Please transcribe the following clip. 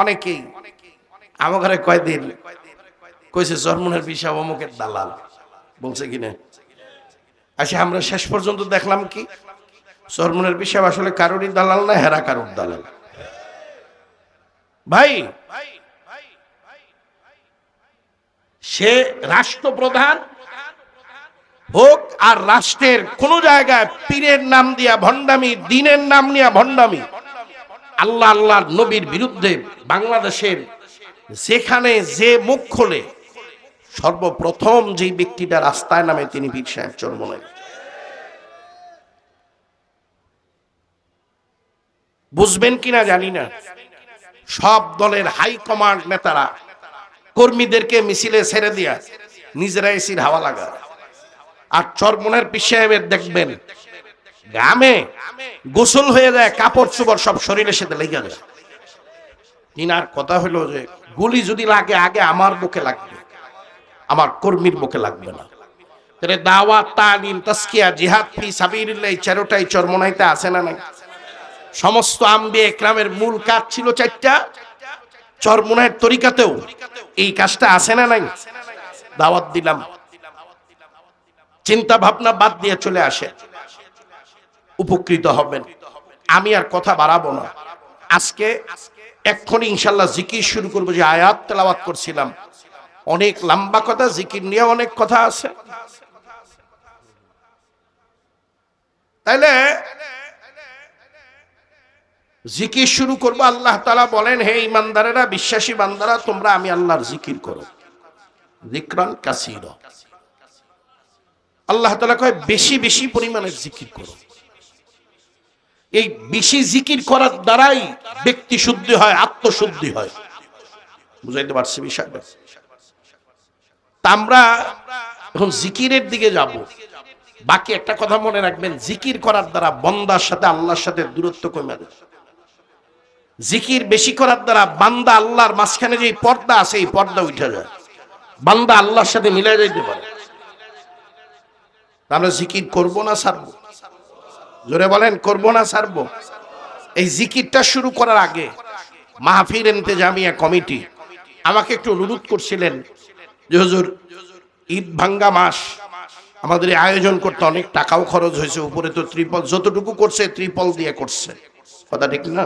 অনেকেই আমার ঘরে কয়দিন কইছে জন্মনের পিসা অমুকের দালাল। বলছে কিনা? আচ্ছা আমরা শেষ পর্যন্ত দেখলাম কি? জন্মনের পিসা আসলে কারোরই দালাল না, হেরা কারোর দালাল। ভাই, সে রাষ্ট্রপ্রধান হোক আর রাষ্ট্রের কোন জায়গায় পীরের নাম দিয়া ভণ্ডামি, দিনের নাম নিয়ে ভণ্ডামি আল্লাহ আল্লাহ নবীর বিরুদ্ধে বাংলাদেশের যেখানে যে মুখ খোলে, সর্বপ্রথম যেই ব্যক্তিটা রাস্তায় নামে তিনি বীর সাহেব চরমনাই বুঝবেন কিনা জানি না। সব দলের হাই কমান্ড নেতারা, কর্মীদেরকে মিছিলে ছেড়ে দিয়া নিজেরা এসির হাওয়া লাগা আর চরমনের সাহেবের, দেখবেন গ্রামে গোসল হয়ে যায়, কাপড় চোপড় সব শরীরের সাথে লেগে যায়। তিনার কথা হলো যে, গুলি যদি লাগে, আগে আমার বুকে লাগবে। আমার কর্মীর বুকে লাগবে না। তাহলে তালিম জিহাদ, ফি চরমনাইতে না নাই? সমস্ত আম্বে একরামের মূল কাজ ছিল চারটা। চরমনায়ের তরিকাতেও এই কাজটা আছে না নাই? দাওয়াত দিলাম। চিন্তা ভাবনা বাদ দিয়ে চলে আসে। উপকৃত হবেন। আমি আর কথা বাড়াবো না। আজকে এক্ষুনি ইনশাল্লাহ জিকির শুরু করব, যে আয়াত তেলাওয়াত করছিলাম। অনেক লম্বা কথা, জিকির নিয়ে অনেক কথা আছে। তাইলে জিকির শুরু করব, আল্লাহ তালা বলেন, হে ইমানদারেরা বিশ্বাসী বান্দারা, তোমরা আমি আল্লাহর জিকির করো। জিক্রান কাসির। আল্লাহ তালা কয়, বেশি বেশি পরিমাণে জিকির করো। এই বেশি জিকির করার দ্বারাই ব্যক্তি শুদ্ধি হয়, আত্মশুদ্ধি হয়। বুঝাইতে পারছি বিষয়টা? আমরা এখন জিকিরের দিকে যাব। বাকি একটা কথা মনে রাখবেন, জিকির করার দ্বারা বন্দার সাথে আল্লাহর সাথে দূরত্ব কমে যায়। জিকির বেশি করার দ্বারা বান্দা আল্লাহর মাঝখানে যে পর্দা আছে, এই পর্দা উঠে যায়। বান্দা আল্লাহর সাথে মিলে যাইতে পারে। আমরা জিকির করব না সারবো জোরে বলেন, করব না, সারবো? এই জিকিরটা শুরু করার আগে মাহফির জামিয়া কমিটি আমাকে একটু অনুরোধ করছিলেন যে, হুজুর, ঈদ ভাঙ্গা মাস, আমাদের আয়োজন করতে অনেক টাকাও খরচ হয়েছে, উপরে তো ত্রিপল, যতটুকু করছে, ত্রিপল দিয়ে করছে। কথা ঠিক না?